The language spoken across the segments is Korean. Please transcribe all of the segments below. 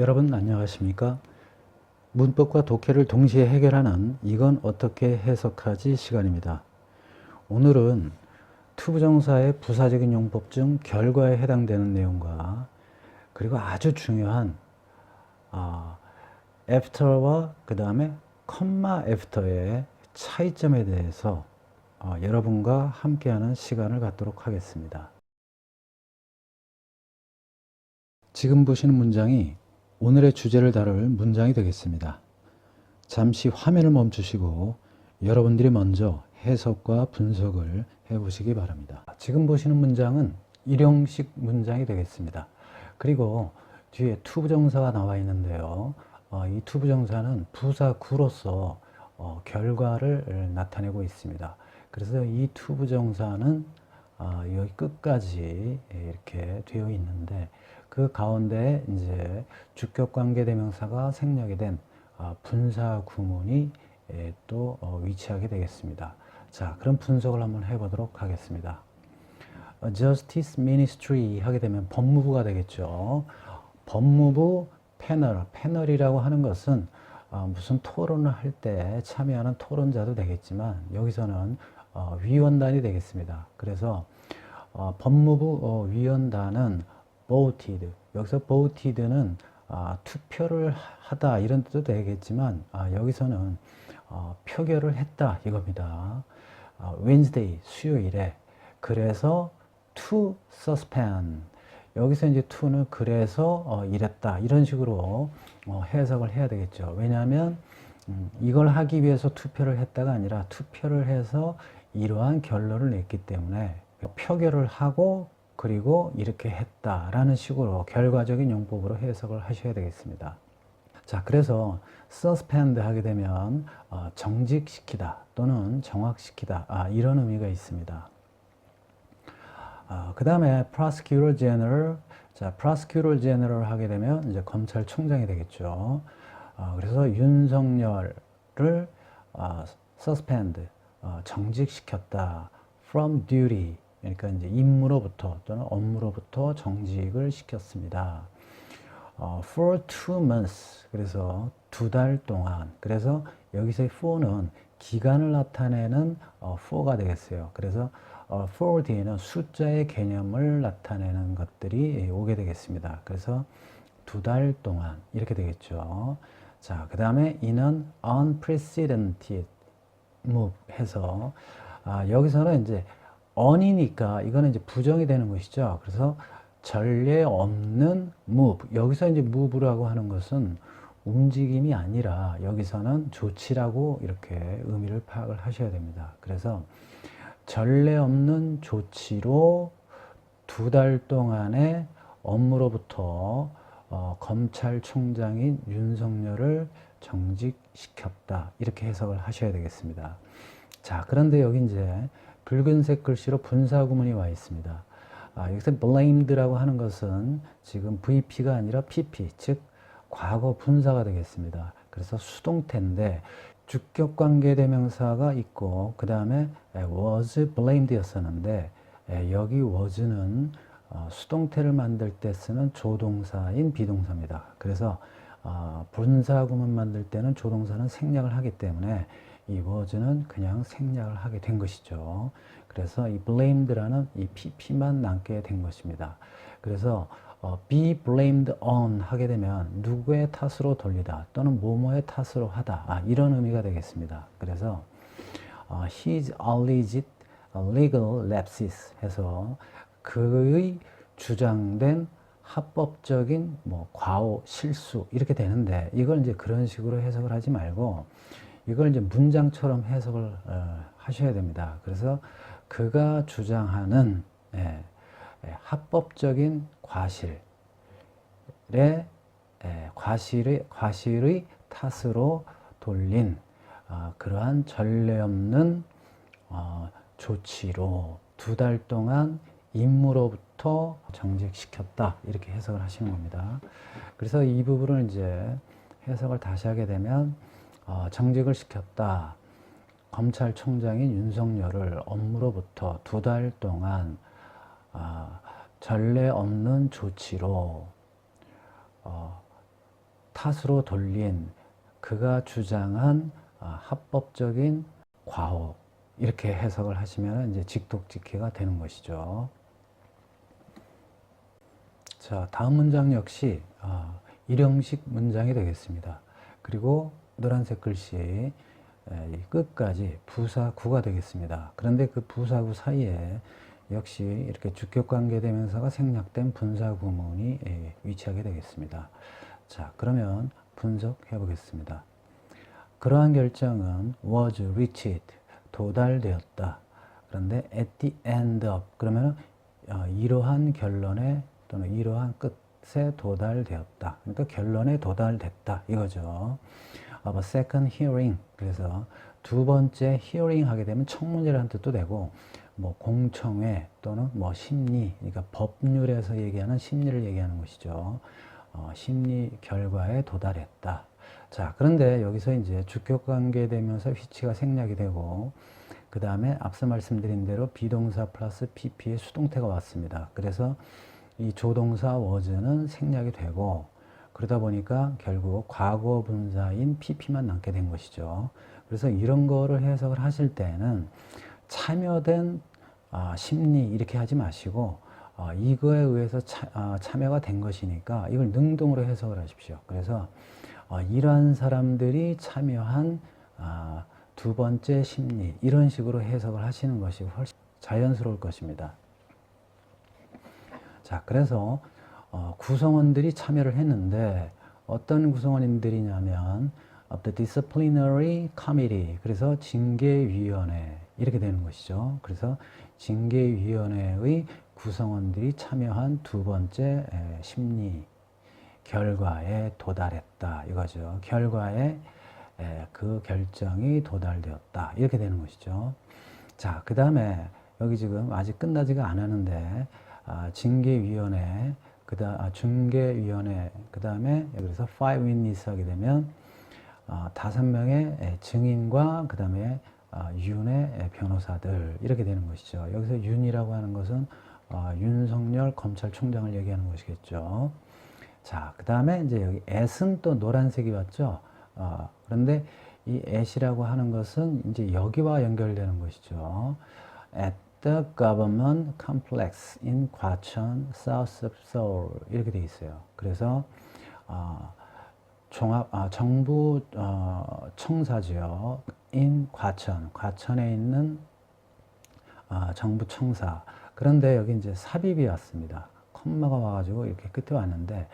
여러분 안녕하십니까? 문법과 독해를 동시에 해결하는 이건 어떻게 해석하지 시간입니다. 오늘은 투부정사의 부사적인 용법 중 결과에 해당되는 내용과 그리고 아주 중요한 아, after와 그 다음에 컴마 after의 차이점에 대해서 어, 여러분과 함께하는 시간을 갖도록 하겠습니다. 지금 보시는 문장이 오늘의 주제를 다룰 문장이 되겠습니다. 잠시 화면을 멈추시고 여러분들이 먼저 해석과 분석을 해 보시기 바랍니다. 지금 보시는 문장은 일용식 문장이 되겠습니다. 그리고 뒤에 투부정사가 나와 있는데요. 어, 이 투부정사는 부사 구로서 어, 결과를 나타내고 있습니다. 그래서 이 투부정사는 어, 여기 끝까지 이렇게 되어 있는데 그 가운데 이제 주격 관계 대명사가 생략이 된 어, 분사 구문이 예, 또 어, 위치하게 되겠습니다. 자, 그럼 분석을 한번 해보도록 하겠습니다. 어, Justice Ministry 하게 되면 법무부가 되겠죠. 법무부 패널, 패널이라고 하는 것은 어, 무슨 토론을 할 때 참여하는 토론자도 되겠지만 여기서는 어, 위원단이 되겠습니다. 그래서 어, 법무부 어, 위원단은 voted 여기서 voted는 아, 투표를 하다 이런 뜻도 되겠지만 아, 여기서는 어, 표결을 했다 이겁니다. 아, Wednesday 수요일에 그래서 to suspend 여기서 이제 to는 그래서 어, 이랬다 이런 식으로 어, 해석을 해야 되겠죠. 왜냐하면 음, 이걸 하기 위해서 투표를 했다가 아니라 투표를 해서 이러한 결론을 냈기 때문에 표결을 하고 그리고 이렇게 했다라는 식으로 결과적인 용법으로 해석을 하셔야 되겠습니다. 자, 그래서 suspend 하게 되면 어, 정직시키다 또는 정확시키다 아, 이런 의미가 있습니다. 그 다음에 prosecutor general 자, prosecutor general 하게 되면 이제 검찰총장이 되겠죠. 어, 그래서 윤석열을 어, suspend 어, 정직시켰다 from duty 그러니까 이제 임무로부터 또는 업무로부터 정직을 시켰습니다. 어, for two months 그래서 두 달 동안 그래서 여기서의 for는 기간을 나타내는 어, for가 되겠어요. 그래서 어, for 뒤에는 숫자의 개념을 나타내는 것들이 오게 되겠습니다. 그래서 두 달 동안 이렇게 되겠죠. 자, 그 다음에 이는 unprecedented move 해서 아, 여기서는 이제 on이니까 이거는 이제 부정이 되는 것이죠. 그래서 전례 없는 move 여기서 이제 move라고 하는 것은 움직임이 아니라 여기서는 조치라고 이렇게 의미를 파악을 하셔야 됩니다. 그래서 전례 없는 조치로 두 달 동안의 업무로부터 어, 검찰총장인 윤석열을 정직시켰다. 이렇게 해석을 하셔야 되겠습니다. 자, 그런데 여기 이제 붉은색 글씨로 분사 구문이 와 있습니다. 아, 여기서 blamed라고 하는 것은 지금 VP가 아니라 PP, 즉 과거 분사가 되겠습니다. 그래서 수동태인데 주격 관계 대명사가 있고 그 다음에 was blamed였었는데 여기 was는 어, 수동태를 만들 때 쓰는 조동사인 비동사입니다. 그래서 어, 분사 구문 만들 때는 조동사는 생략을 하기 때문에 이 was는 그냥 생략을 하게 된 것이죠. 그래서 이 blamed라는 이 pp만 남게 된 것입니다. 그래서 어, be blamed on 하게 되면 누구의 탓으로 돌리다 또는 뭐뭐의 탓으로 하다 아, 이런 의미가 되겠습니다. 그래서 어, his alleged legal lapses 해서 그의 주장된 합법적인 뭐 과오 실수 이렇게 되는데 이걸 이제 그런 식으로 해석을 하지 말고 이걸 이제 문장처럼 해석을 어, 하셔야 됩니다. 그래서 그가 주장하는 예, 예, 합법적인 과실의 예, 과실의 과실의 탓으로 돌린 어, 그러한 전례 없는 어, 조치로 두 달 동안 임무로부터 정직시켰다 이렇게 해석을 하시는 겁니다. 그래서 이 부분을 이제 해석을 다시 하게 되면 어, 정직을 시켰다. 검찰총장인 윤석열을 업무로부터 두 달 동안 어, 전례 없는 조치로 어, 탓으로 돌린 그가 주장한 아, 합법적인 과오 이렇게 해석을 하시면 이제 직독직해가 되는 것이죠. 자, 다음 문장 역시 아, 일형식 문장이 되겠습니다. 그리고 노란색 글씨 에, 이 끝까지 부사구가 되겠습니다. 그런데 그 부사구 사이에 역시 이렇게 주격 관계 대명사가 생략된 분사 구문이 에, 위치하게 되겠습니다. 자, 그러면 분석해 보겠습니다. 그러한 결정은 was reached 도달되었다. 그런데 at the end of 그러면 어, 이러한 결론에 또는 이러한 끝에 도달되었다. 그러니까 결론에 도달됐다 이거죠. of a second hearing 그래서 두 번째 hearing 하게 되면 청문회라는 뜻도 되고 뭐 공청회 또는 뭐 심리 그러니까 법률에서 얘기하는 심리를 얘기하는 것이죠. 어, 심리 결과에 도달했다. 자, 그런데 여기서 이제 주격 관계 되면서 위치가 생략이 되고 그 다음에 앞서 말씀드린 대로 비동사 플러스 pp의 수동태가 왔습니다. 그래서 이 조동사 was는 생략이 되고 그러다 보니까 결국 과거 분사인 pp만 남게 된 것이죠. 그래서 이런 거를 해석을 하실 때는 참여된 아, 심리 이렇게 하지 마시고 아, 이거에 의해서 차, 아, 참여가 된 것이니까 이걸 능동으로 해석을 하십시오. 그래서 아, 이러한 사람들이 참여한 아, 두 번째 심리 이런 식으로 해석을 하시는 것이 훨씬 자연스러울 것입니다. 자, 그래서 어, 구성원들이 참여를 했는데 어떤 구성원들이냐면 of the disciplinary committee 그래서 징계위원회 이렇게 되는 것이죠. 그래서 징계위원회의 구성원들이 참여한 두 번째 에, 심리 결과에 도달했다 이거죠. 결과에 에, 그 결정이 도달되었다 이렇게 되는 것이죠. 자, 그 다음에 여기 지금 아직 끝나지가 않았는데 아, 징계위원회 그다음 아, 중개위원회 그 다음에 여기서 five witness 하게 되면 아, 다섯 명의 에, 증인과 그 다음에 아, 윤의 에, 변호사들 이렇게 되는 것이죠. 여기서 윤이라고 하는 것은 아, 윤석열 검찰총장을 얘기하는 것이겠죠. 자, 그 다음에 이제 여기 at은 또 노란색이 왔죠. 아, 그런데 이 at이라고 하는 것은 이제 여기와 연결되는 것이죠. at the government complex in 과천, south Seoul 이렇게 돼 있어요. 그래서 아, 종합 아, 정부 어, 청사 지역 in 과천, 과천에 있는 아, 정부 청사. 그런데 여기 이제 삽입이 왔습니다. 컴마가 와가지고 이렇게 끝에 왔는데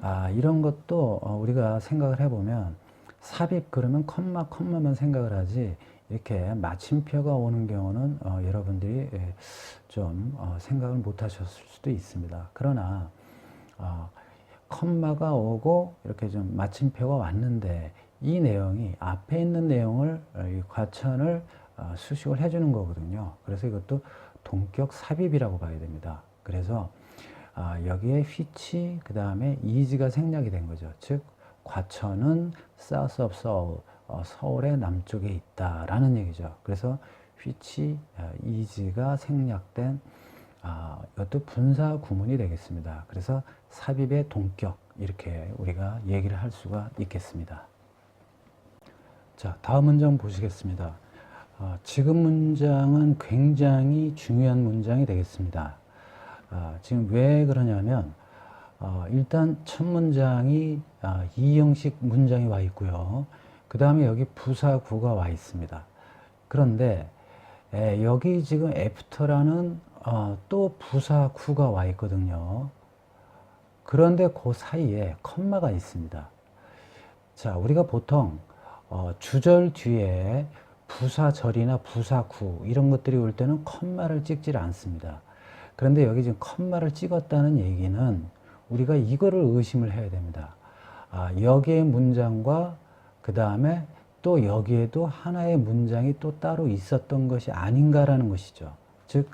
아, 이런 것도 어, 우리가 생각을 해보면 삽입 그러면 컴마 컴마만 생각을 하지 이렇게 마침표가 오는 경우는 어, 여러분들이 예, 좀 어, 생각을 못 하셨을 수도 있습니다. 그러나 어, 컴마가 오고 이렇게 좀 마침표가 왔는데 이 내용이 앞에 있는 내용을 어, 이 과천을 어, 수식을 해주는 거거든요. 그래서 이것도 동격 삽입이라고 봐야 됩니다. 그래서 아, 여기에 휘치 그 다음에 이지가 생략이 된 거죠. 즉 과천은 South of Seoul, 어, 서울의 남쪽에 있다라는 얘기죠. 그래서 휘치 어, 이지가 생략된 아, 이것도 분사 구문이 되겠습니다. 그래서 삽입의 동격 이렇게 우리가 얘기를 할 수가 있겠습니다. 자, 다음 문장 보시겠습니다. 아, 지금 문장은 굉장히 중요한 문장이 되겠습니다. 아, 지금 왜 그러냐면 어, 일단 첫 문장이 아, 이 형식 문장이 와 있고요. 그 다음에 여기 부사구가 와 있습니다. 그런데 에, 여기 지금 애프터라는 어, 또 부사구가 와 있거든요. 그런데 그 사이에 컴마가 있습니다. 자, 우리가 보통 어, 주절 뒤에 부사절이나 부사구 이런 것들이 올 때는 컴마를 찍질 않습니다. 그런데 여기 지금 컴마를 찍었다는 얘기는 우리가 이거를 의심을 해야 됩니다. 아, 여기의 문장과 그 다음에 또 여기에도 하나의 문장이 또 따로 있었던 것이 아닌가라는 것이죠. 즉,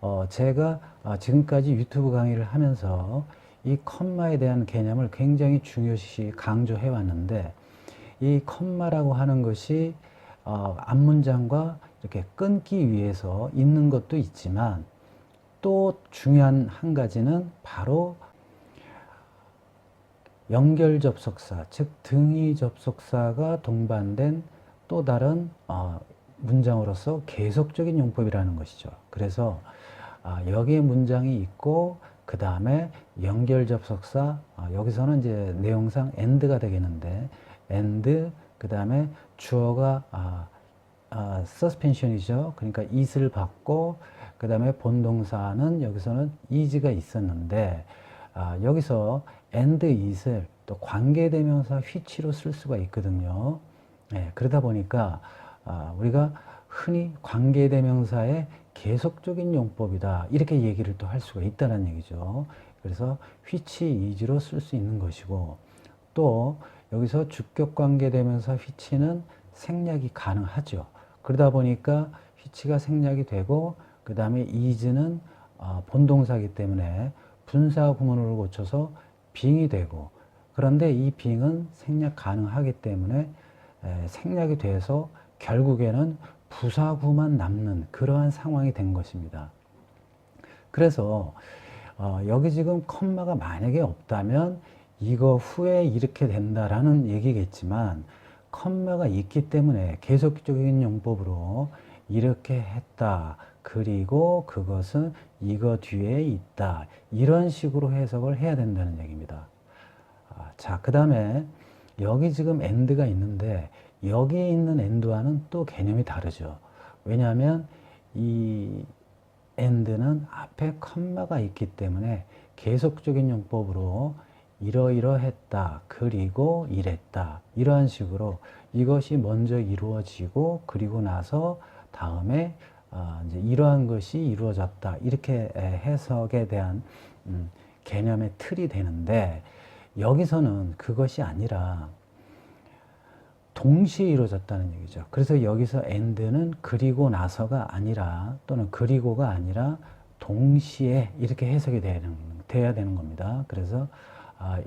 어, 제가 아, 지금까지 유튜브 강의를 하면서 이 컴마에 대한 개념을 굉장히 중요시 강조해 왔는데 이 컴마라고 하는 것이 어, 앞문장과 이렇게 끊기 위해서 있는 것도 있지만 또 중요한 한 가지는 바로 연결 접속사, 즉 등위 접속사가 동반된 또 다른 어, 문장으로서 계속적인 용법이라는 것이죠. 그래서 아, 여기에 문장이 있고 그 다음에 연결 접속사 아, 여기서는 이제 내용상 and가 되겠는데 and 그 다음에 주어가 아, 아, suspension이죠. 그러니까 is를 받고 그 다음에 본동사는 여기서는 is가 있었는데 아, 여기서 and is을 또 관계대명사 which로 쓸 수가 있거든요. 네, 그러다 보니까 아, 우리가 흔히 관계대명사의 계속적인 용법이다 이렇게 얘기를 또 할 수가 있다는 얘기죠. 그래서 which is로 쓸 수 있는 것이고 또 여기서 주격 관계대명사 which는 생략이 가능하죠. 그러다 보니까 which가 생략이 되고 그 다음에 is는 어, 본동사이기 때문에 분사 구문을 고쳐서 빙이 되고 그런데 이 빙은 생략 가능하기 때문에 에, 생략이 돼서 결국에는 부사구만 남는 그러한 상황이 된 것입니다. 그래서 어, 여기 지금 컴마가 만약에 없다면 이거 후에 이렇게 된다라는 얘기겠지만 컴마가 있기 때문에 계속적인 용법으로 이렇게 했다. 그리고 그것은 이거 뒤에 있다. 이런 식으로 해석을 해야 된다는 얘기입니다. 아, 자, 그 다음에 여기 지금 end가 있는데 여기에 있는 end와는 또 개념이 다르죠. 왜냐하면 이 end는 앞에 컴마가 있기 때문에 계속적인 용법으로 이러이러했다. 그리고 이랬다. 이러한 식으로 이것이 먼저 이루어지고 그리고 나서 다음에 어, 이제 이러한 것이 이루어졌다. 이렇게 해석에 대한 음, 개념의 틀이 되는데 여기서는 그것이 아니라 동시에 이루어졌다는 얘기죠. 그래서 여기서 end는 그리고 나서가 아니라 또는 그리고가 아니라 동시에 이렇게 해석이 되는, 돼야 되는 겁니다. 그래서 아,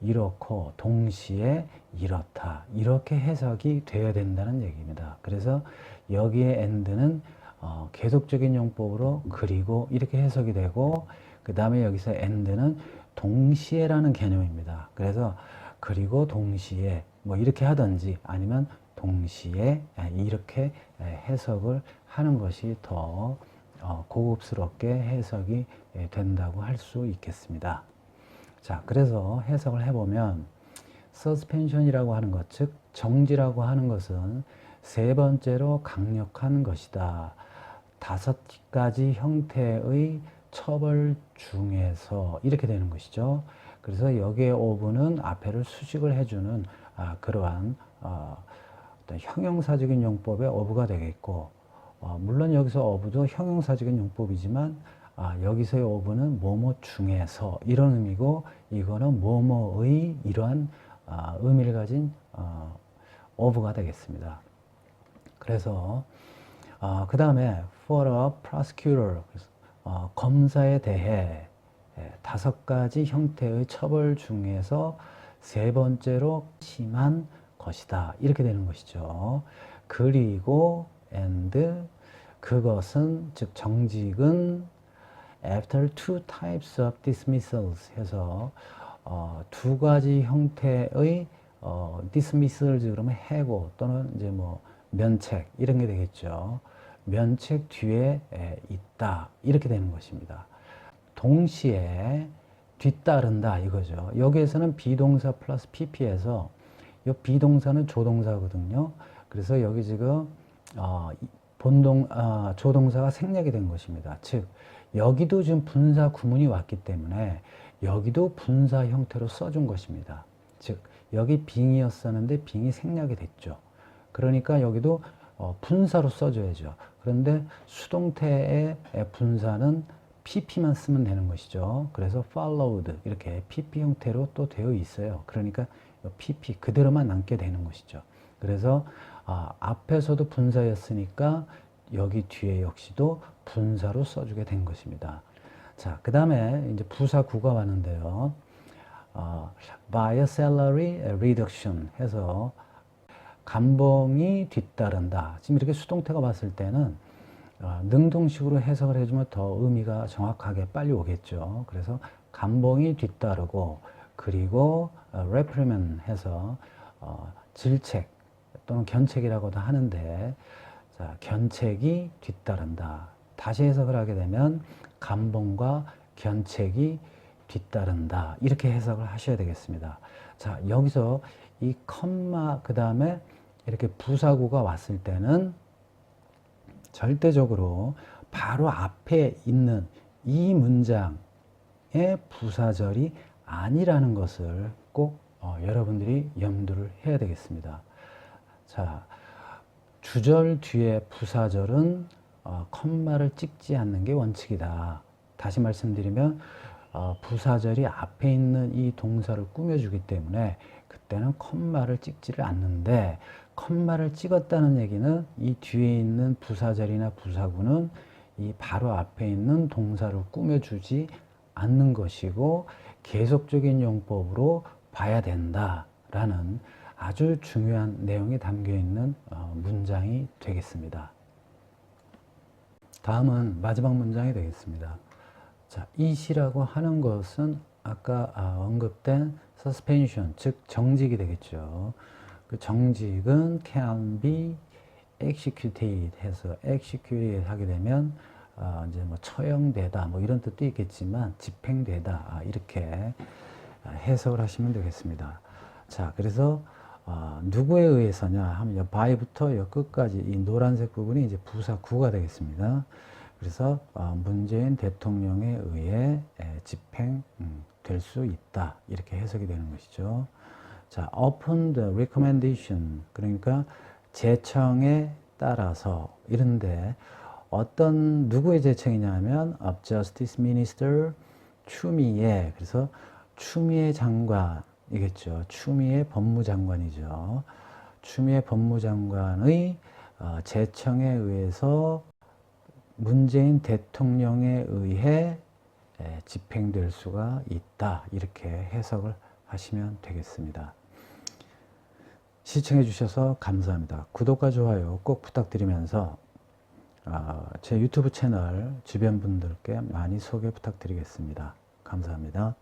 이렇고 동시에 이렇다 이렇게 해석이 되어야 된다는 얘기입니다. 그래서 여기에 end는 어, 계속적인 용법으로 그리고 이렇게 해석이 되고 그 다음에 여기서 end는 동시에라는 개념입니다. 그래서 그리고 동시에 뭐 이렇게 하든지 아니면 동시에 이렇게 해석을 하는 것이 더 어, 고급스럽게 해석이 된다고 할 수 있겠습니다. 자, 그래서 해석을 해보면 서스펜션이라고 하는 것, 즉 정지라고 하는 것은 세 번째로 강력한 것이다. 다섯 가지 형태의 처벌 중에서 이렇게 되는 것이죠. 그래서 여기에 오브는 앞에를 수식을 해주는 아, 그러한 어, 형용사적인 용법의 어부가 되겠고 어, 물론 여기서 어부도 형용사적인 용법이지만 아, 여기서의 어부는 뭐뭐 중에서 이런 의미고 이거는 뭐뭐의 이러한 아, 의미를 가진 어, 어부가 되겠습니다. 그래서 어, 그 다음에 for a prosecutor 어, 검사에 대해 예, 다섯 가지 형태의 처벌 중에서 세 번째로 심한 것이다 이렇게 되는 것이죠. 그리고 and 그것은 즉 정직은 after two types of dismissals 해서 어, 두 가지 형태의 어, dismissal 그러면 해고 또는 이제 뭐 면책 이런 게 되겠죠. 면책 뒤에 있다 이렇게 되는 것입니다. 동시에 뒤따른다 이거죠. 여기에서는 비동사 플러스 pp에서 이 비동사는 조동사거든요. 그래서 여기 지금 어, 본동 어, 조동사가 생략이 된 것입니다. 즉 여기도 지금 분사 구문이 왔기 때문에 여기도 분사 형태로 써준 것입니다. 즉 여기 빙이었었는데 빙이 생략이 됐죠. 그러니까 여기도 어, 분사로 써줘야죠. 그런데 수동태의 분사는 pp만 쓰면 되는 것이죠. 그래서 followed 이렇게 pp 형태로 또 되어 있어요. 그러니까 pp 그대로만 남게 되는 것이죠. 그래서 아, 앞에서도 분사였으니까 여기 뒤에 역시도 분사로 써주게 된 것입니다. 자, 그 다음에 이제 부사 구가 왔는데요. 어, by a salary reduction 해서 감봉이 뒤따른다. 지금 이렇게 수동태가 봤을 때는 어, 능동식으로 해석을 해주면 더 의미가 정확하게 빨리 오겠죠. 그래서 감봉이 뒤따르고 그리고 어, reprimand 해서 어, 질책 또는 견책이라고도 하는데 자, 견책이 뒤따른다. 다시 해석을 하게 되면 감봉과 견책이 뒤따른다. 이렇게 해석을 하셔야 되겠습니다. 자, 여기서 이 컴마 그 다음에 이렇게 부사구가 왔을 때는 절대적으로 바로 앞에 있는 이 문장의 부사절이 아니라는 것을 꼭 어, 여러분들이 염두를 해야 되겠습니다. 자, 주절 뒤에 부사절은 어, 컴마를 찍지 않는 게 원칙이다. 다시 말씀드리면 어, 부사절이 앞에 있는 이 동사를 꾸며주기 때문에 그때는 컴마를 찍지를 않는데 컴마를 찍었다는 얘기는 이 뒤에 있는 부사절이나 부사구는 이 바로 앞에 있는 동사를 꾸며주지 않는 것이고 계속적인 용법으로 봐야 된다라는 아주 중요한 내용이 담겨 있는 어, 문장이 되겠습니다. 다음은 마지막 문장이 되겠습니다. 자, 이시라고 하는 것은 아까 아, 언급된 suspension, 즉 정직이 되겠죠. 그 정직은 can be executed 해서 executed 하게 되면 아, 이제 뭐 처형되다 뭐 이런 뜻도 있겠지만 집행되다 아, 이렇게 아, 해석을 하시면 되겠습니다. 자, 그래서 어, 누구에 의해서냐 하면 바이부터 여 끝까지 이 노란색 부분이 이제 부사 구가 되겠습니다. 그래서 어, 문재인 대통령에 의해 에, 집행될 음, 수 있다 이렇게 해석이 되는 것이죠. 자, upon the recommendation 그러니까 제청에 따라서 이런데 어떤 누구의 제청이냐면 of Justice Minister 추미애 그래서 추미애 장관이겠죠. 추미애 법무장관이죠. 추미애 법무장관의 어, 제청에 의해서 문재인 대통령에 의해 에, 집행될 수가 있다. 이렇게 해석을 하시면 되겠습니다. 시청해 주셔서 감사합니다. 구독과 좋아요 꼭 부탁드리면서 어, 제 유튜브 채널 주변 분들께 많이 소개 부탁드리겠습니다. 감사합니다.